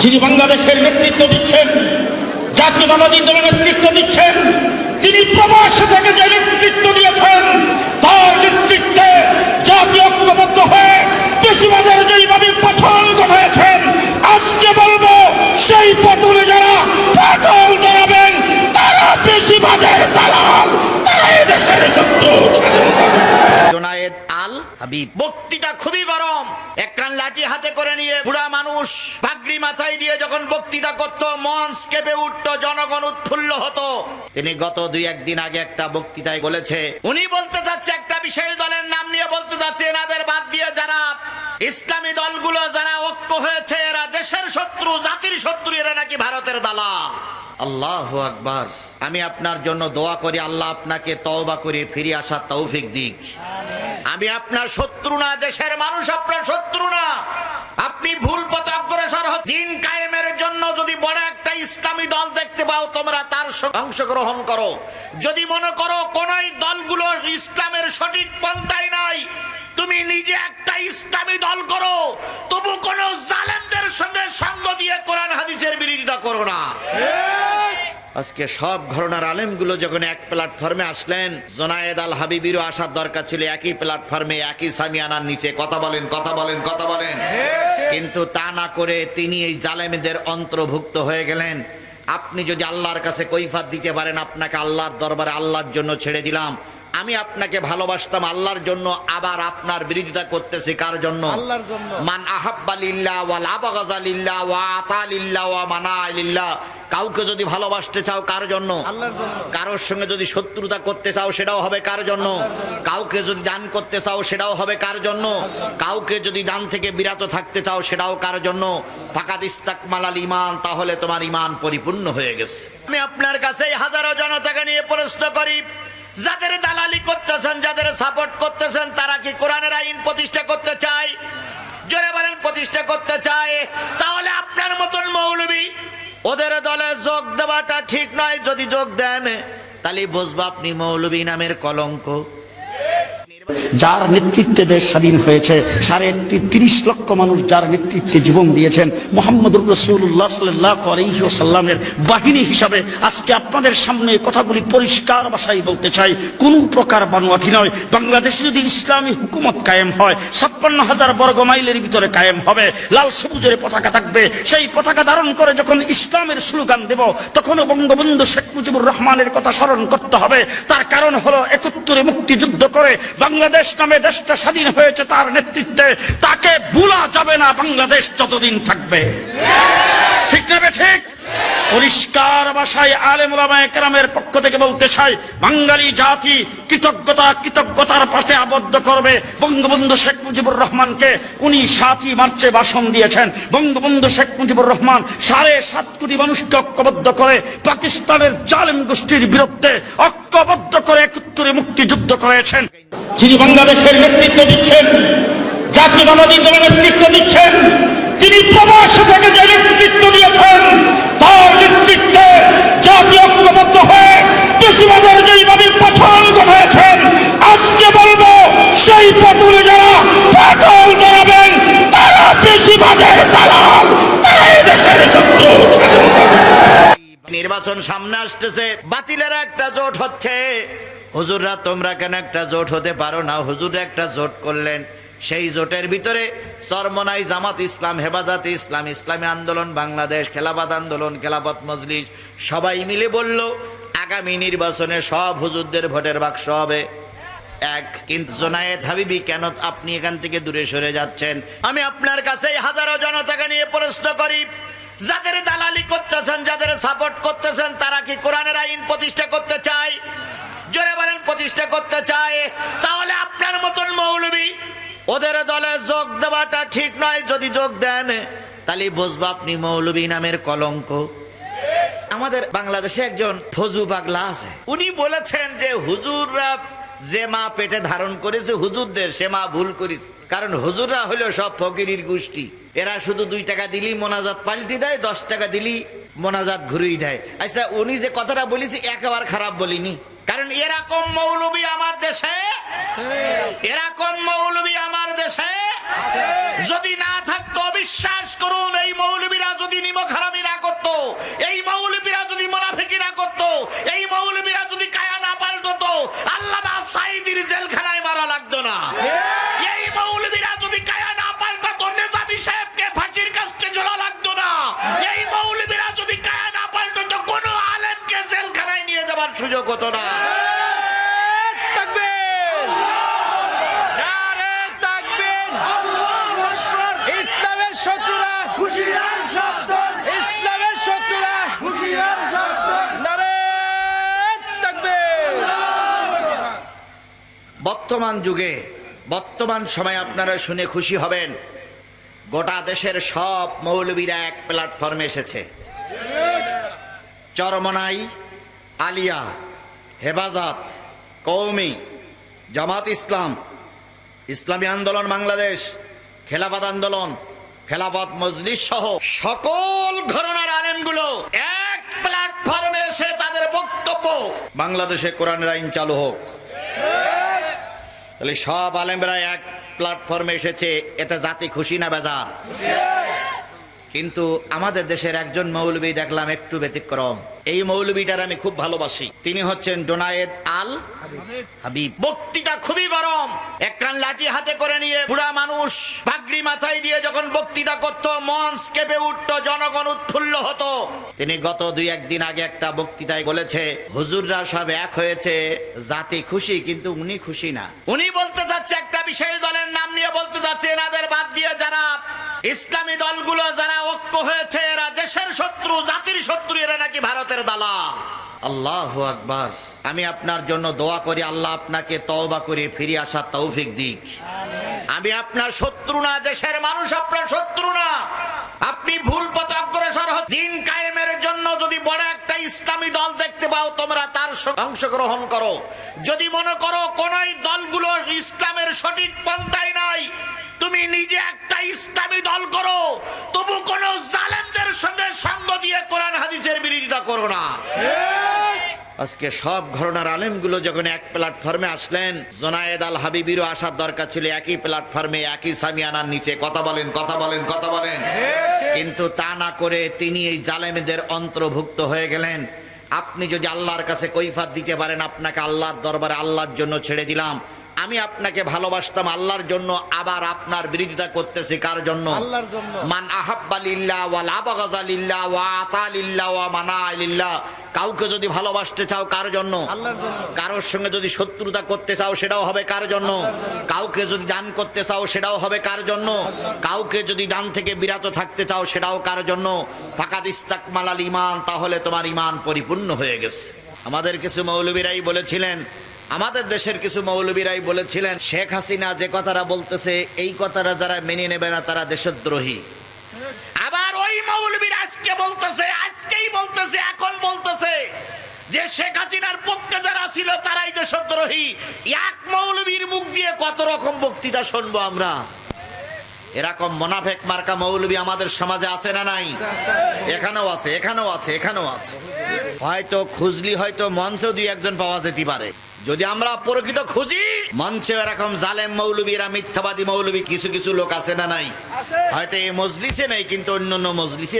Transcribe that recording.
যিনি বাংলাদেশের নেতৃত্ব দিচ্ছেন জাতীয়তাবাদী দলের নেতৃত্ব দিচ্ছেন, তিনি প্রবাস থেকে যে নেতৃত্ব দিয়েছেন, তার নেতৃত্বে জাতি ঐক্যবদ্ধ হয়ে বেশিবাদের যেইভাবে পঠন ঘটাইছেন আজকে বলব সেই পটলে যারা পটল দাঁড়াবেন তারা বেশিবাদের দালাল, তারা এদেশের শত্রু। স্বাধীনতা আল হাবিব। বক্তৃতা খুবই গরম। লাঠি হাতে করে নিয়ে বুড়া মানুষ পাগড়ি মাথায় দিয়ে যখন বক্তৃতা করত মঞ্চ কেঁপে উঠত, জনগণ উৎফুল্ল হতো। তিনি গত দুই একদিন আগে একটা বক্তৃতায় বলেছে, উনি বলতে চাচ্ছে একটা বিশেষ দলের নাম নিয়ে বলতে চাচ্ছে, এনাদের বাদ দিয়ে যারা ইসলামী দলগুলো যারা ঐক্য হয়েছে, এরা দেশের শত্রু, জাতির শত্রু, এরা নাকি ভারতের দালা আল্লাহ আকবার। আমি আপনার জন্য দোয়া করি, আল্লাহ আপনাকে তওবা করে ফিরে আসার তৌফিক দিক। আমি আপনার শত্রু না, দেশের মানুষ আপনার শত্রু না। আপনি ভুল পথে অগ্রসর দিন কায়েমের জন্য যদি বড় একটা ইসলামী দল দেখতে পাও, তোমরা তার অংশগ্রহণ করো। যদি মনে করো কোন দলগুলো ইসলামের সঠিক পন্থায় নাই, তুমি নিজে একটা ইসলামী দল করো। তবু কোন জালেমদের সঙ্গে সঙ্গ দিয়ে কোরআন হাদিসের বিরোধিতা করো না। আজকে সব ঘটনার আলেমগুলো যখন এক প্ল্যাটফর্মে আসলেন জোনায়েদ আল হাবিবিরও আসার দরকার ছিল একই প্ল্যাটফর্মে একই সামিয়ানার নিচে। কথা বলেন কথা বলেন কথা বলেন। কিন্তু তা না করে তিনি এই জালেমেদের অন্তর্ভুক্ত হয়ে গেলেন। আপনি যদি আল্লাহর কাছে কৈফাত দিতে পারেন আপনাকে আল্লাহর দরবারে আল্লাহর জন্য ছেড়ে দিলাম। আমি আপনাকে ভালোবাসতাম আল্লাহর জন্য আবার আপনার বিরোধিতা করতেছি কার জন্য। মান আহাব্বা লিল্লাহ ওয়া লাবাগাজা লিল্লাহ ওয়া আতা লিল্লাহ ওয়া মানা কাউকে যদি ভালোবাসতে চাও কার জন্য? কারোর সঙ্গে যদি শত্রুতা করতে চাও সেটাও হবে কার জন্য? কাউকে যদি দান করতে চাও সেটাও হবে কার জন্য? কাউকে যদি দান থেকে বিরত থাকতে চাও সেটাও কার জন্য? ফাকাদ ইস্তাকমালাল ইমান তাহলে তোমার ইমান পরিপূর্ণ হয়ে গেছে। আমি আপনার কাছে হাজারো জনতাকে নিয়ে প্রশ্ন করি যাদের দালালি করতেছেন যাদের সাপোর্ট করতেছেন তারা কি কোরআনের আইন প্রতিষ্ঠা করতে চায়? জোরে বলেন প্রতিষ্ঠা করতে চায়? ওদের দলে যোগ দেওয়াটা ঠিক নয়, যদি যোগ দেন, তাহলে বুঝব আপনি মৌলবী নামের কলঙ্ক। যার নেতৃত্বে দেশ স্বাধীন হয়েছে, সাড়ে তিরিশ লক্ষ মানুষ যার নেতৃত্বে জীবন দিয়েছেন মোহাম্মদ রসুল্লাহ সাল্লাহ আলহিসাল্লামের বাহিনী হিসাবে আজকে আপনাদের সামনে কথাগুলি পরিষ্কার ভাষায় বলতে চাই। কোন প্রকার বানোয়াটি নয়। বাংলাদেশে যদি ইসলামী হুকুমত কায়েম হয়, ছাপ্পান্ন হাজার বর্গ মাইলের ভিতরে কায়েম হবে। লাল সবুজের পতাকা থাকবে। সেই পতাকা ধারণ করে যখন ইসলামের স্লোগান দেব, তখনও বঙ্গবন্ধু শেখ মুজিবুর রহমানের কথা স্মরণ করতে হবে। তার কারণ হলো একত্তরে মুক্তিযুদ্ধ করে বাংলাদেশ নামে দেশটা স্বাধীন হয়েছে তার নেতৃত্বে, তাকে ভুলা যাবে না বাংলাদেশ যতদিন থাকবে। ঠিক না বে ঠিক? পরিষ্কার ভাষায় আলেম কেরামের পক্ষ থেকে বলতে চাই, বাঙালি জাতি কৃতজ্ঞতা কৃতজ্ঞতার পাশে আবদ্ধ করবে। বঙ্গবন্ধু শেখ মুজিবুর রহমানকে উনি সাতই মার্চে ভাষণ দিয়েছেন। বঙ্গবন্ধু শেখ মুজিবুর রহমান সাড়ে সাত কোটি মানুষকে ঐক্যবদ্ধ করে পাকিস্তানের জালেম গোষ্ঠীর বিরুদ্ধে ঐক্যবদ্ধ করে একত্তরে মুক্তিযুদ্ধ করেছেন। যিনি বাংলাদেশের নেতৃত্ব দিচ্ছেন, জাতীয়তাবাদী দলের নেতৃত্ব দিচ্ছেন, তিনি প্রবাস থেকে যে নেতৃত্ব দিয়েছেন তার নেতৃত্বে জাতি ঐক্যবদ্ধ হয়ে বেশিবাদের যেইভাবে পঠন ঘটাইছেন আজকে বলব সেই পটলে যারা পটল দাঁড়াবেন তারা বেশিবাদের দালাল তারা এদেশের শত্রু। নির্বাচন সামনে আসতেছে, বাতিলের একটা জোট হচ্ছে। হুজুররা, তোমরা কেন একটা জোট হতে পারো না? হুজুররা একটা জোট করলেন। সেই জোটের ভিতরে সরমনাই জামাত ইসলাম, হেফাজত ইসলাম, ইসলামী আন্দোলন, বাংলাদেশ, খেলাফত আন্দোলন, খেলাফত মজলিস, সবাই মিলে বলল, আগামী নির্বাচনে সব হুজুরদের ভোটের বাক্স হবে। এক, কিন্তু জোনায়েদ হাবিবি, কেন আপনি এখান থেকে দূরে সরে যাচ্ছেন? আমি আপনার কাছে হাজারো জনতাকে নিয়ে প্রশ্ন করি, যাদের দালালি করতেছেন, যাদের সাপোর্ট করতেছেন, তারা কি কোরআনের আইন প্রতিষ্ঠা করতে চায়? জোরে বলেন, প্রতিষ্ঠা করতে চায়? ওদের দলে যোগ দেওয়াটা ঠিক নয়, যদি যোগ দেন, তাহলে বুঝব আপনি মৌলবী নামের কলঙ্ক। আমাদের বাংলাদেশে একজন ফজু বাগলা আছে। উনি বলেছেন যে হুজুররা যে মা পেটে ধারণ করেছে, হুজুরদের সে মা ভুল করেছে। কারণ হুজুররা হলো সব ফকিরির গোষ্ঠী। এরা শুধু দুই টাকা দিলি মোনাজাত পাল্টি দেয়, দশ টাকা দিলি মোনাজাত ঘুরিয়ে দেয়। আচ্ছা উনি যে কথাটা বলেছি, একেবারে খারাপ বলিনি। কারণ এরকম মৌলবি আমার দেশে, এরকম মৌলবি আমার দেশে যদি না থাকতো, বিশ্বাস করুন, এই মৌলবীরা যদি নিমখ হারামি না করতো, এই মৌলবীরা যদি মোনাফিকি না করতো, এই মৌলবীরা যদি কায়া না পাল্টতো আল্লাহ সাইদির জেলখানায় মারা লাগতো না। এই যদি না লাগতো না। এই যদি না কোনো আলেমকে জেলখানায় নিয়ে সুযোগ হতো না। বর্তমান যুগে, বর্তমান সময়ে আপনারা শুনে খুশি হবেন, গোটা দেশের সব মৌলবীরা এক প্ল্যাটফর্মে এসেছে। চরমনাই, আলিয়া, হেফাজত কৌমি জামাত ইসলাম, ইসলামী আন্দোলন বাংলাদেশ, খেলাফত আন্দোলন, খেলাফত মজলিস সহ সকল ঘরনার আলেমগুলো এক প্ল্যাটফর্মে এসে তাদের বক্তব্য। বাংলাদেশে কোরআনের আইন চালু হোক। তাহলে সব আলেমরা এক প্ল্যাটফর্মে এসেছে এতে জাতি খুশি না বেজার? কিন্তু আমাদের দেশের একজন মৌলবী দেখলাম একটু ব্যতিক্রম। এই মৌলবীটার আমি খুব ভালোবাসি। তিনি হচ্ছেন ডোনায়েদ আল হাবিব। বক্তৃতা খুবই গরম। এক কান লাঠি হাতে করে নিয়ে বুড়া মানুষ পাগড়ি মাথায় দিয়ে যখন বক্তৃতা করত মঞ্চ কেঁপে উঠতো, জনগণ উৎফুল্ল হতো। তিনি গত দুই একদিন আগে একটা বক্তৃতায় বলেছে, হুজুররা সব এক হয়েছে, জাতি খুশি, কিন্তু উনি খুশি না। উনি বলতে চাচ্ছে একটা বিশেষ দলের নাম নিয়ে বলতে চাচ্ছে এনাদের বাদ দিয়ে যারা ইসলামী দলগুলো যারা ঐক্য হয়েছে এরা দেশের শত্রু জাতির শত্রু এরা নাকি ভারতের দালাল। আল্লাহ আকবার। আমি আপনার জন্য দোয়া করি আল্লাহ আপনাকে তওবা করে ফিরে আসার তৌফিক দিক। আমি আপনার শত্রু না দেশের মানুষ আপনার শত্রু না। আপনি ভুল পথে অগ্রসর। দিন কায়েমের জন্য যদি বড় একটা ইসলামী দল দেখতে পাও তোমরা তার অংশগ্রহণ করো। যদি মনে করো কোন দলগুলো ইসলামের সঠিক পন্থায় নাই তুমি নিজে একটা ইসলামী দল করো, তবু কোন জালেমদের সঙ্গে সঙ্গ দিয়ে কোরআন হাদিসের বিরোধিতা করো না। আজকে সব ঘটনার আলেমগুলো যখন এক প্ল্যাটফর্মে আসলেন, জোনায়েদ আল হাবিবিরও আসার দরকার ছিল একই প্ল্যাটফর্মে, একই সামিয়ানার নিচে। কথা বলেন কথা বলেন কথা বলেন। কিন্তু তা না করে তিনি এই জালেমদের অন্তর্ভুক্ত হয়ে গেলেন। আপনি যদি আল্লাহর কাছে কৈফাত দিতে পারেন, আপনাকে আল্লাহর দরবারে আল্লাহর জন্য ছেড়ে দিলাম। আমি আপনাকে ভালোবাসতাম আল্লাহর জন্য আবার আপনার বিরোধিতা করতেছি কার জন্য? আল্লাহর জন্য। মান আহাব্বালিল্লাহ ওয়া ওয়া আতালিল্লাহ ওয়া মানাইলিল্লাহ কাউকে যদি ভালোবাসতে চাও কার জন্য? জন্য। কারোর সঙ্গে যদি শত্রুতা করতে চাও সেটাও হবে কার জন্য? কাউকে যদি দান করতে চাও সেটাও হবে কার জন্য? কাউকে যদি দান থেকে বিরত থাকতে চাও সেটাও কার জন্য? ফাকাদ ইস্তাকমালাল ইমান তাহলে তোমার ইমান পরিপূর্ণ হয়ে গেছে। আমাদের কিছু মৌলবীরাই বলেছিলেন আমাদের দেশের কিছু মৌলবীরাই বলেছিলেন, শেখ হাসিনা যে কথাটা বলতেছে, এই কথাটা যারা মেনে নেবে না, তারা দেশদ্রোহী। আবার ওই মৌলবীর আজকে বলতেছে, আজকেই বলতেছে, এখন বলতেছে যে শেখ হাসিনার পক্ষে যারা ছিল, তারাই দেশদ্রোহী। এক মৌলবীর মুখ দিয়ে কত রকম বক্তৃতা শুনব আমরা? এরকম মোনাফেক মার্কা মৌলবী আমাদের সমাজে আছে না নাই? এখানেও আছে এখানেও আছে এখানেও আছে। হয়তো খুজলি, হয়তো মঞ্চ দুই একজন পাওয়া যেতে পারে। যদি আমরা প্রকৃত খুঁজি মঞ্চে এরকম জালেম মৌলবীরা মিথ্যাবাদী মৌলবী কিছু কিছু লোক আছে না নাই? হয়তো এই মজলিসে নেই কিন্তু অন্য অন্য মজলিসে